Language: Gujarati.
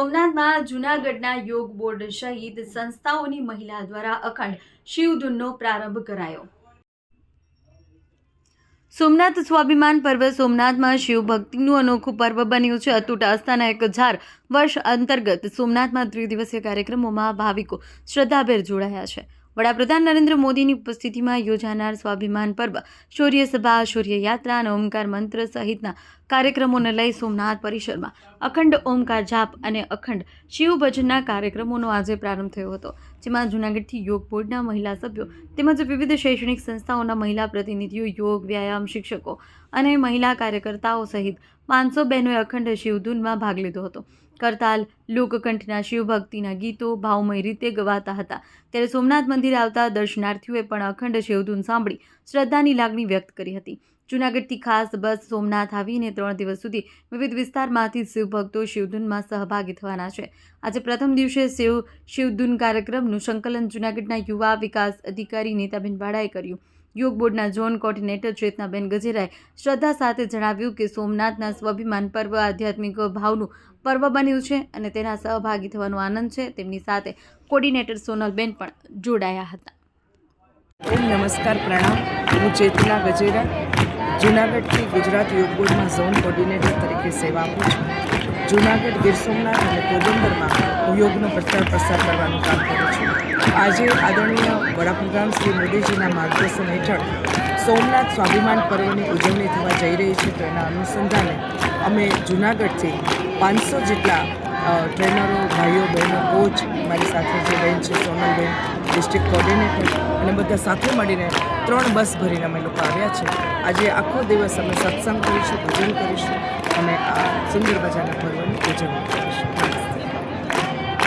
સોમનાથમાં જૂનાગઢના યોગ બોર્ડ સહિત સંસ્થાઓની મહિલા દ્વારા અખંડ શિવધૂનનો પ્રારંભ કરાયો. સોમનાથ સ્વાભિમાન પર્વ સોમનાથમાં શિવ ભક્તિનું અનોખું પર્વ બન્યું છે. અતૂટ આસ્થાના એક હજાર વર્ષ અંતર્ગત સોમનાથમાં ત્રિદિવસીય કાર્યક્રમોમાં ભાવિકો શ્રદ્ધાભેર જોડાયા છે. વડાપ્રધાન નરેન્દ્ર મોદીની ઉપસ્થિતિમાં યોજાનાર સ્વાભિમાન પર્વ, શૌર્ય સભા, શૌર્ય યાત્રા અને ઓમકાર મંત્ર સહિતના કાર્યક્રમોને લઈ સોમનાથ પરિસરમાં અખંડ ઓમકાર જાપ અને અખંડ શિવ ભજનના કાર્યક્રમોનો આજે પ્રારંભ થયો હતો, જેમાં જૂનાગઢથી યોગ બોર્ડના મહિલા સભ્યો તેમજ વિવિધ શૈક્ષણિક સંસ્થાઓના મહિલા પ્રતિનિધિઓ, યોગ, વ્યાયામ શિક્ષકો અને મહિલા કાર્યકર્તાઓ સહિત પાંચસો બહેનોએ અખંડ શિવધૂનમાં ભાગ લીધો હતો. કરતાલ લોકકંઠના શિવભક્તિના ગીતો ભાવમય રીતે ગવાતા હતા. ત્યારે સોમનાથ મંદિરે આવતા દર્શનાર્થીઓએ પણ અખંડ શિવધૂન સાંભળી શ્રદ્ધાની લાગણી વ્યક્ત કરી હતી. જૂનાગઢથી ખાસ બસ સોમનાથ આવીને ત્રણ દિવસ સુધી વિવિધ વિસ્તારમાંથી શિવભક્તો શિવધૂનમાં સહભાગી થવાના છે. આજે પ્રથમ દિવસે શિવ, શિવધૂન કાર્યક્રમનું સંકલન જૂનાગઢના યુવા વિકાસ અધિકારી નીતાબેન વાડાએ કર્યું. યોગ બોર્ડના ઝોન કોર્ડિનેટર ચેતનાબેન ગજેરાએ શ્રદ્ધા સાથે જણાવ્યું કે સોમનાથના સ્વાભિમાન પર્વ આધ્યાત્મિક ભાવનું પર્વ બન્યું છે અને તેના સહભાગી થવાનો આનંદ છે. તેમની સાથે કોર્ડિનેટર સોનલબેન પણ જોડાયા હતા. નમસ્કાર પ્રણામ. હું ચેતના ગજેરા જૂનાગઢથી ગુજરાત યોગ બોર્ડમાં ઝોન કોર્ડિનેટર તરીકે સેવા આપું છું. જૂનાગઢ ગીર સોમનાથ અને પોરબંદરમાં હું યોગનો પ્રચાર પ્રસાર કરવાનું કામ કરું છું. આજે આદરણીય વડાપ્રધાન શ્રી મોદીજીના માર્ગદર્શન હેઠળ સોમનાથ સ્વાભિમાન પર્વની ઉજવણી થવા જઈ રહી છે તો એના અનુસંધાને અમે જૂનાગઢથી પાંચસો જેટલા ટ્રેનરો, ભાઈઓ, બહેનો કોચ મારી સાથે જે બેન છે, સોનલબેન ડિસ્ટ્રિક્ટ કોર્ડિનેટર અને બધા સાથે મળીને ત્રણ બસ ભરીને અમે લોકો આવ્યા છે. આજે આખો દિવસ અમે સત્સંગ કરીશું, ભજન કરીશું અને આ સુંદર મજાના પર્વની ઉજવણી કરીશું.